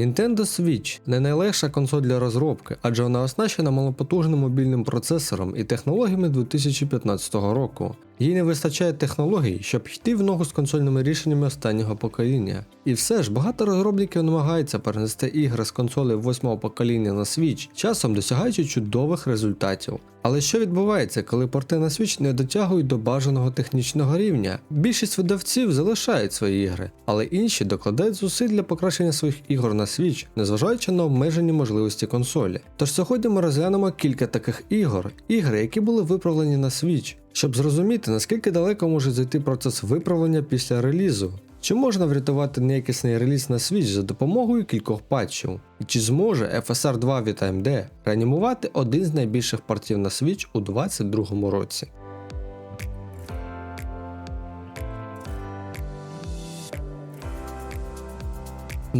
Nintendo Switch не найлегша консоль для розробки, адже вона оснащена малопотужним мобільним процесором і технологіями 2015 року. Їй не вистачає технологій, щоб йти в ногу з консольними рішеннями останнього покоління. І все ж багато розробників намагаються перенести ігри з консолей восьмого покоління на Switch, часом досягаючи чудових результатів. Але що відбувається, коли порти на Switch не дотягують до бажаного технічного рівня? Більшість видавців залишають свої ігри, але інші докладають зусиль для покращення своїх ігор на Switch, незважаючи на обмежені можливості консолі. Тож сьогодні ми розглянемо кілька таких ігор, ігри, які були виправлені на Switch, щоб зрозуміти, наскільки далеко може зайти процес виправлення після релізу. Чи можна врятувати неякісний реліз на Switch за допомогою кількох патчів? І чи зможе FSR 2 від AMD реанімувати один з найбільших портів на Switch у 2022 році?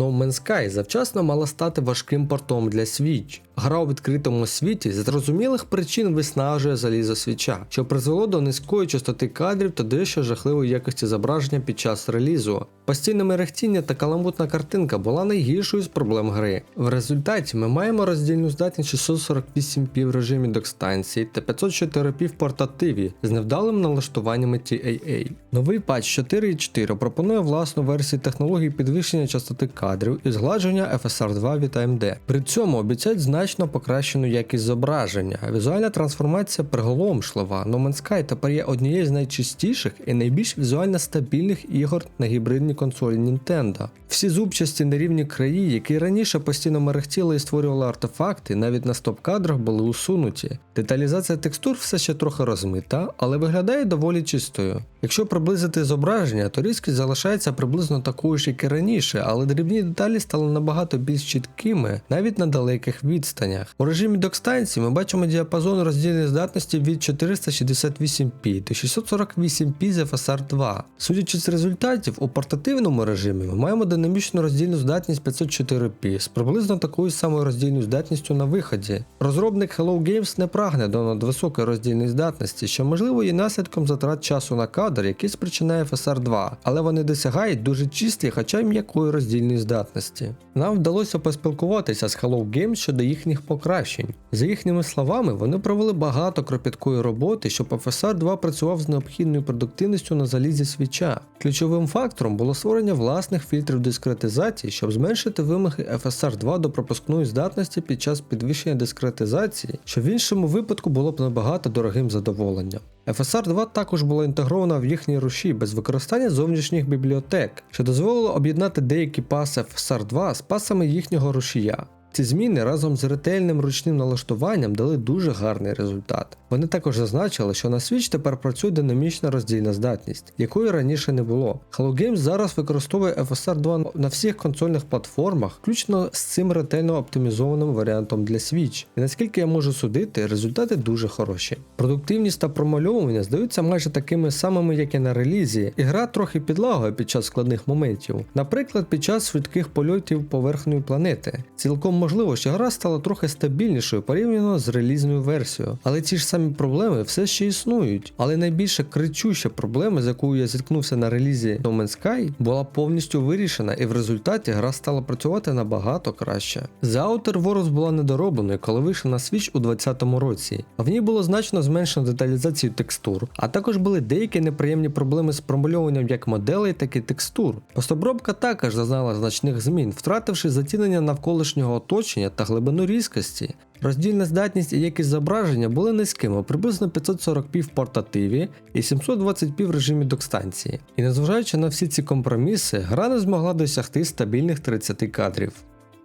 No Man's Sky завчасно мала стати важким портом для Switch. Гра у відкритому світі з зрозумілих причин виснажує залізо свіча, що призвело до низької частоти кадрів та дещо жахливої якості зображення під час релізу. Постійне мерехтіння та каламутна картинка була найгіршою з проблем гри. В результаті ми маємо роздільну здатність 648p в режимі док-станції та 504p в портативі з невдалим налаштуваннями TAA. Новий патч 4.4 пропонує власну версію технології підвищення частоти кадрів і згладження FSR 2 від AMD. При цьому обіцяють значно покращену якість зображення. Візуальна трансформація приголомшлива. No Man's Sky тепер є однією з найчистіших і найбільш візуально стабільних ігор на гібридній консолі Nintendo. Всі зубчасті нерівні краї, які раніше постійно мерехтіли і створювали артефакти, навіть на стоп-кадрах були усунуті. Деталізація текстур все ще трохи розмита, але виглядає доволі чистою. Якщо приблизити зображення, то різкість залишається приблизно такою ж, як і раніше, але дрібні деталі стали набагато більш чіткими, навіть на далеких відстанях. У режимі док-станції ми бачимо діапазон роздільної здатності від 468p до 648p з FSR 2. Судячи з результатів, у портативному режимі ми маємо динамічну роздільну здатність 504p з приблизно такою самою роздільною здатністю на виході. Розробник Hello Games не прагне до надвисокої роздільної здатності, що можливо є наслідком затрат часу на кадр, який спричиняє FSR 2, але вони досягають дуже чистої, хоча й м'якої роздільної здатності. Нам вдалося поспілкуватися з Hello Games щодо їхніх покращень. За їхніми словами, вони провели багато кропіткої роботи, щоб FSR 2 працював з необхідною продуктивністю на залізі свіча. Ключовим фактором було створення власних фільтрів дискретизації, щоб зменшити вимоги FSR 2 до пропускної здатності під час підвищення дискретизації, що в іншому випадку було б набагато дорогим задоволенням. FSR 2 також була інтегрована в їхні руші без використання зовнішніх бібліотек, що дозволило об'єднати деякі паси FSR 2 з пасами їхнього рушія. Ці зміни разом з ретельним ручним налаштуванням дали дуже гарний результат. Вони також зазначили, що на Switch тепер працює динамічна роздільна здатність, якої раніше не було. Hello Games зараз використовує FSR 2 на всіх консольних платформах, включно з цим ретельно оптимізованим варіантом для Switch. І наскільки я можу судити, результати дуже хороші. Продуктивність та промальовування здаються майже такими самими, як і на релізі, і гра трохи підлагує під час складних моментів, наприклад, під час швидких польотів поверхньої планети. Цілком можливо, що гра стала трохи стабільнішою порівняно з релізною версією, але ці ж самі проблеми все ще існують. Але найбільша кричуща проблема, з якою я зіткнувся на релізі No Man's Sky, була повністю вирішена, і в результаті гра стала працювати набагато краще. The Outer Worlds була недоробленою, коли вийшла на Switch у 2020 році, в ній було значно зменшено деталізацію текстур, а також були деякі неприємні проблеми з промальовуванням як моделей, так і текстур. Постобробка також зазнала значних змін, втративши затінення навколишнього оточення та глибину різкості. Роздільна здатність і якість зображення були низькими, приблизно 540 пів в портативі і 720p в режимі докстанції. І незважаючи на всі ці компроміси, гра не змогла досягти стабільних 30 кадрів.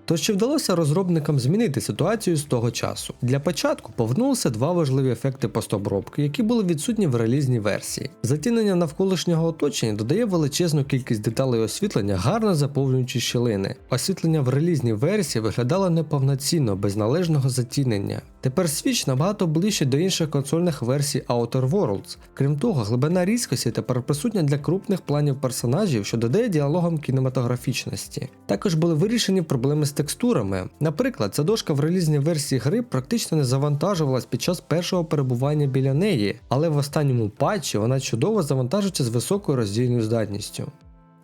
Тож чи вдалося розробникам змінити ситуацію з того часу? Для початку повернулися два важливі ефекти постобробки, які були відсутні в релізній версії. Затінення навколишнього оточення додає величезну кількість деталей освітлення, гарно заповнюючи щілини. Освітлення в релізній версії виглядало неповноцінно, без належного затінення. Тепер Switch набагато ближче до інших консольних версій Outer Worlds. Крім того, глибина різкості тепер присутня для крупних планів персонажів, що додає діалогам кінематографічності. Також були вирішені проблеми з текстурами. Наприклад, ця дошка в релізній версії гри практично не завантажувалась під час першого перебування біля неї, але в останньому патчі вона чудово завантажується з високою роздільною здатністю.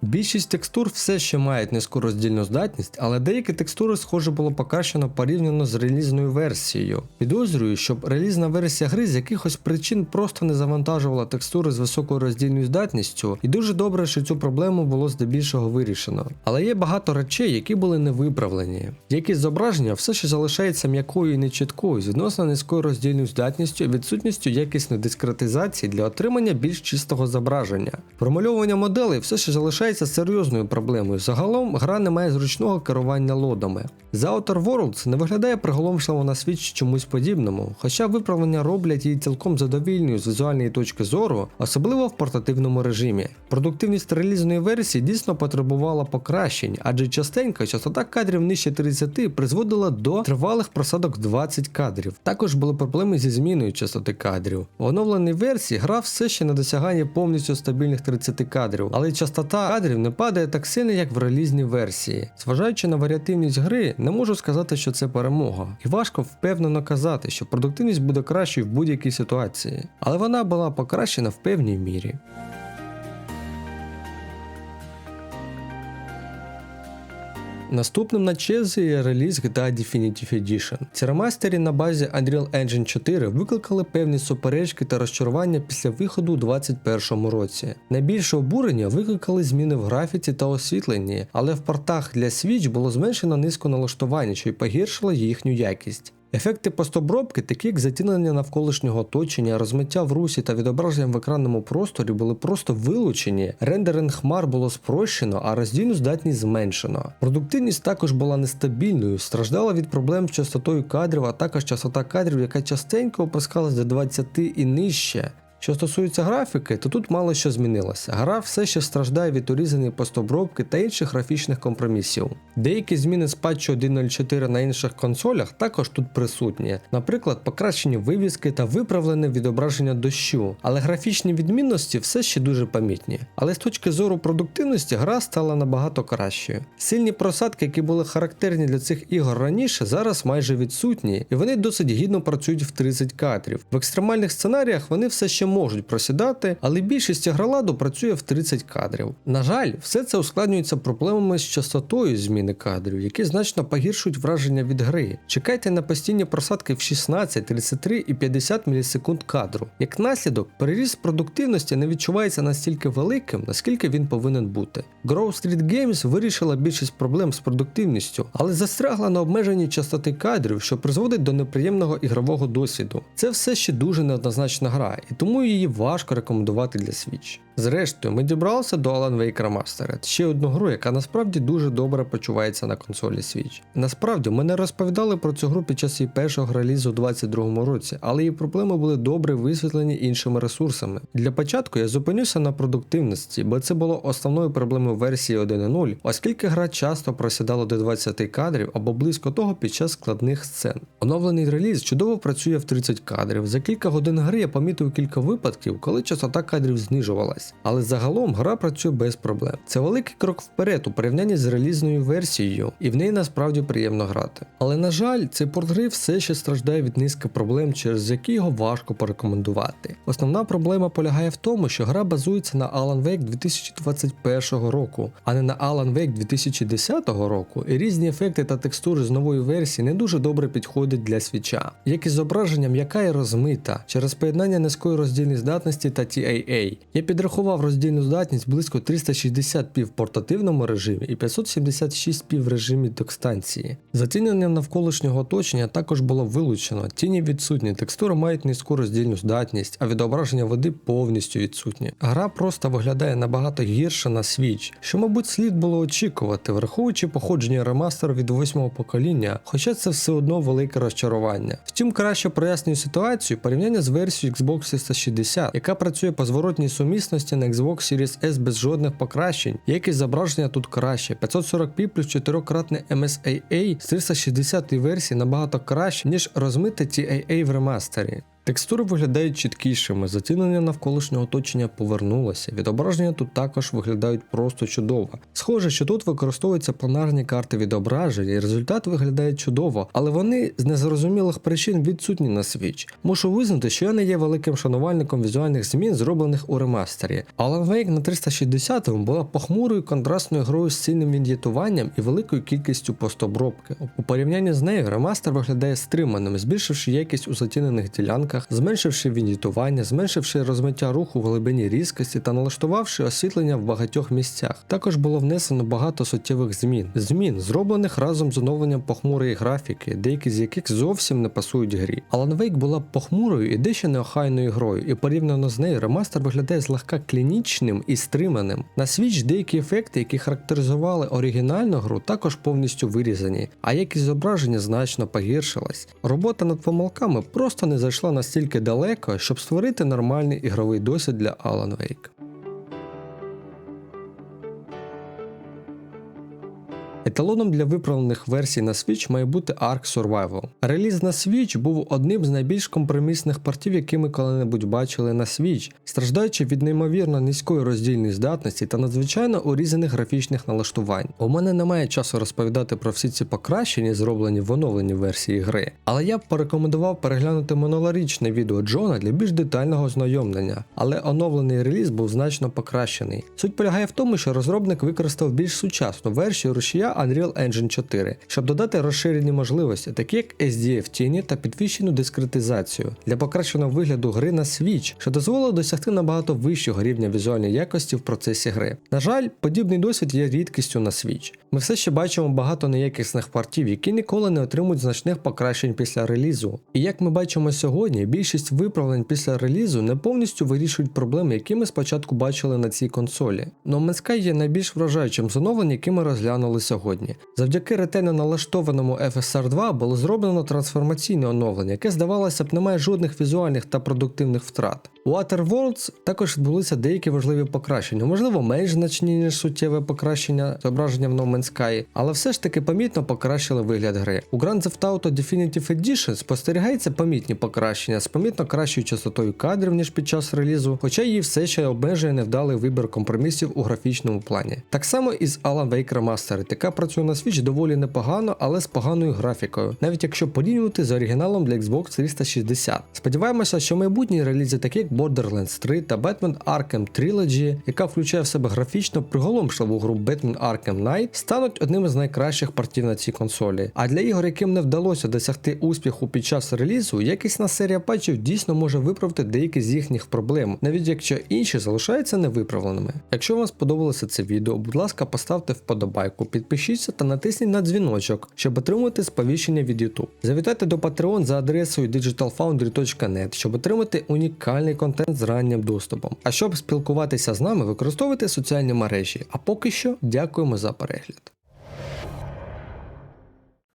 Більшість текстур все ще мають низьку роздільну здатність, але деякі текстури, схоже, було покращено порівняно з релізною версією. Підозрюю, щоб релізна версія гри з якихось причин просто не завантажувала текстури з високою роздільною здатністю, і дуже добре, що цю проблему було здебільшого вирішено. Але є багато речей, які були не виправлені. Якість зображення все ще залишається м'якою і нечіткою з відносно низькою роздільною здатністю і відсутністю якісної дискретизації для отримання більш чистого зображення. Промальовування моделей все ще залишається серйозною проблемою. Загалом гра не має зручного керування лодами. The Outer Worlds не виглядає приголомшливо на світ чомусь подібному, хоча виправлення роблять її цілком задовільною з візуальної точки зору, особливо в портативному режимі. Продуктивність релізної версії дійсно потребувала покращень, адже частенько частота кадрів нижче 30 призводила до тривалих просадок 20 кадрів. Також були проблеми зі зміною частоти кадрів. В оновленій версії гра все ще не досягає повністю стабільних 30 кадрів, але частота кадрів не падає так сильно, як в релізній версії. Зважаючи на варіативність гри, не можу сказати, що це перемога. І важко впевнено казати, що продуктивність буде кращою в будь-якій ситуації, але вона була покращена в певній мірі. Наступним на черзі реліз GTA Definitive Edition. Ці ремастері на базі Unreal Engine 4 викликали певні суперечки та розчарування після виходу у 2021 році. Найбільше обурення викликали зміни в графіці та освітленні, але в портах для Switch було зменшено низку налаштування, що й погіршило їхню якість. Ефекти постобробки, такі як затінення навколишнього оточення, розмиття в русі та відображення в екранному просторі, були просто вилучені. Рендеринг хмар було спрощено, а роздільну здатність зменшено. Продуктивність також була нестабільною, страждала від проблем з частотою кадрів, а також частота кадрів, яка частенько опускалась до 20 і нижче. Що стосується графіки, то тут мало що змінилося. Гра все ще страждає від урізаної постобробки та інших графічних компромісів. Деякі зміни з патчу 1.04 на інших консолях також тут присутні, наприклад, покращені вивіски та виправлене відображення дощу, але графічні відмінності все ще дуже помітні. Але з точки зору продуктивності гра стала набагато кращою. Сильні просадки, які були характерні для цих ігор раніше, зараз майже відсутні, і вони досить гідно працюють в 30 кадрів. В екстремальних сценаріях вони все ще можуть просідати, але більшість ігроладу працює в 30 кадрів. На жаль, все це ускладнюється проблемами з частотою зміни кадрів, які значно погіршують враження від гри. Чекайте на постійні просадки в 16, 33 і 50 мілісекунд кадру. Як наслідок, переріст продуктивності не відчувається настільки великим, наскільки він повинен бути. Grove Street Games вирішила більшість проблем з продуктивністю, але застрягла на обмеженні частоти кадрів, що призводить до неприємного ігрового досвіду. Це все ще дуже неоднозначна гра, і тому її важко рекомендувати для Switch. Зрештою, ми дібралися до Alan Wake Remastered, ще одну гру, яка насправді дуже добре почувається на консолі Switch. Насправді, ми не розповідали про цю гру під час її першого релізу у 2022 році, але її проблеми були добре висвітлені іншими ресурсами. Для початку я зупинюся на продуктивності, бо це було основною проблемою версії 1.0, оскільки гра часто просідала до 20 кадрів або близько того під час складних сцен. Оновлений реліз чудово працює в 30 кадрів. За кілька годин гри я помітив кілька випадків, коли частота кадрів знижувалась. Але загалом гра працює без проблем. Це великий крок вперед у порівнянні з релізною версією, і в неї насправді приємно грати. Але на жаль, цей порт гри все ще страждає від низки проблем, через які його важко порекомендувати. Основна проблема полягає в тому, що гра базується на Alan Wake 2021 року, а не на Alan Wake 2010 року, і різні ефекти та текстури з нової версії не дуже добре підходять для свіча. Як і зображення м'яка і розмита через поєднання низької роздільної здатності та TAA. Я підрахував роздільну здатність близько 360 пів в портативному режимі і 576 пів в режимі докстанції. Затінення навколишнього оточення також було вилучено, тіні відсутні, текстури мають низьку роздільну здатність, а відображення води повністю відсутнє. Гра просто виглядає набагато гірше на Switch, що, мабуть, слід було очікувати, враховуючи походження ремастеру від восьмого покоління, хоча це все одно велике розчарування. Втім, краще пояснює ситуацію порівняння з версією Xbox 360, яка працює по зворотній сумісності на Xbox Series S без жодних покращень, якість зображення тут краще. 540p плюс 4-кратне MSAA з 360 версії набагато краще, ніж розмите TAA в ремастері. Текстури виглядають чіткішими, затінення навколишнього оточення повернулося. Відображення тут також виглядають просто чудово. Схоже, що тут використовуються планарні карти відображення, і результат виглядає чудово, але вони з незрозумілих причин відсутні на Switch. Мушу визнати, що я не є великим шанувальником візуальних змін, зроблених у ремастері. Alan Wake на 360-му була похмурою контрастною грою з сильним віндітуванням і великою кількістю постобробки. У порівнянні з нею ремастер виглядає стриманим, збільшивши якість у затінених ділянках, зменшивши віндітування, зменшивши розмиття руху в глибині різкості та налаштувавши освітлення в багатьох місцях. Також було внесено багато суттєвих змін. Змін, зроблених разом з оновленням похмурої графіки, деякі з яких зовсім не пасують грі. Alan Wake була похмурою і дещо неохайною грою, і порівняно з нею ремастер виглядає злегка клінічним і стриманим. На Switch деякі ефекти, які характеризували оригінальну гру, також повністю вирізані, а якість зображення значно погіршилась. Робота над помилками просто не зайшла настільки далеко, щоб створити нормальний ігровий досвід для Alan Wake. Еталоном для виправлених версій на Switch має бути Ark Survival. Реліз на Switch був одним з найбільш компромісних портів, які ми коли-небудь бачили на Switch, страждаючи від неймовірно низької роздільної здатності та надзвичайно урізаних графічних налаштувань. У мене немає часу розповідати про всі ці покращення, зроблені в оновленій версії гри, але я б порекомендував переглянути минулорічне відео Джона для більш детального ознайомлення, але оновлений реліз був значно покращений. Суть полягає в тому, що розробник використав більш сучасну версію рушія Unreal Engine 4, щоб додати розширені можливості, такі як SDF тіні та підвищену дискретизацію для покращеного вигляду гри на Switch, що дозволило досягти набагато вищого рівня візуальної якості в процесі гри. На жаль, подібний досвід є рідкістю на Switch. Ми все ще бачимо багато неякісних портів, які ніколи не отримують значних покращень після релізу. І як ми бачимо сьогодні, більшість виправлень після релізу не повністю вирішують проблеми, які ми спочатку бачили на цій консолі. No Man's Sky є найбільш вражаючим з оновлень, які ми розглянули сьогодні. Завдяки ретельно налаштованому FSR 2 було зроблено трансформаційне оновлення, яке здавалося б не має жодних візуальних та продуктивних втрат. У Outer Worlds також відбулися деякі важливі покращення, можливо, менш значні, ніж суттєве покращення зображення в No Man's Sky, але все ж таки помітно покращили вигляд гри. У Grand Theft Auto Definitive Edition спостерігається помітні покращення з помітно кращою частотою кадрів, ніж під час релізу, хоча її все ще обмежує невдалий вибір компромісів у графічному плані. Так само і з Alan Wake Remastered, яка працює на Switch доволі непогано, але з поганою графікою, навіть якщо порівнювати з оригіналом для Xbox 360. Сподіваємося, що майбутні релізи, такі як Borderlands 3 та Batman Arkham Trilogy, яка включає в себе графічно приголомшливу гру Batman Arkham Knight, стануть одним із найкращих партів на цій консолі. А для ігор, яким не вдалося досягти успіху під час релізу, якісна серія патчів дійсно може виправити деякі з їхніх проблем, навіть якщо інші залишаються невиправленими. Якщо вам сподобалося це відео, будь ласка, поставте вподобайку, підпишіться та натисніть на дзвіночок, щоб отримати сповіщення від YouTube. Завітайте до Patreon за адресою digitalfoundry.net, щоб отримати унікальний контент з раннім доступом. А щоб спілкуватися з нами, використовуйте соціальні мережі. А поки що дякуємо за перегляд.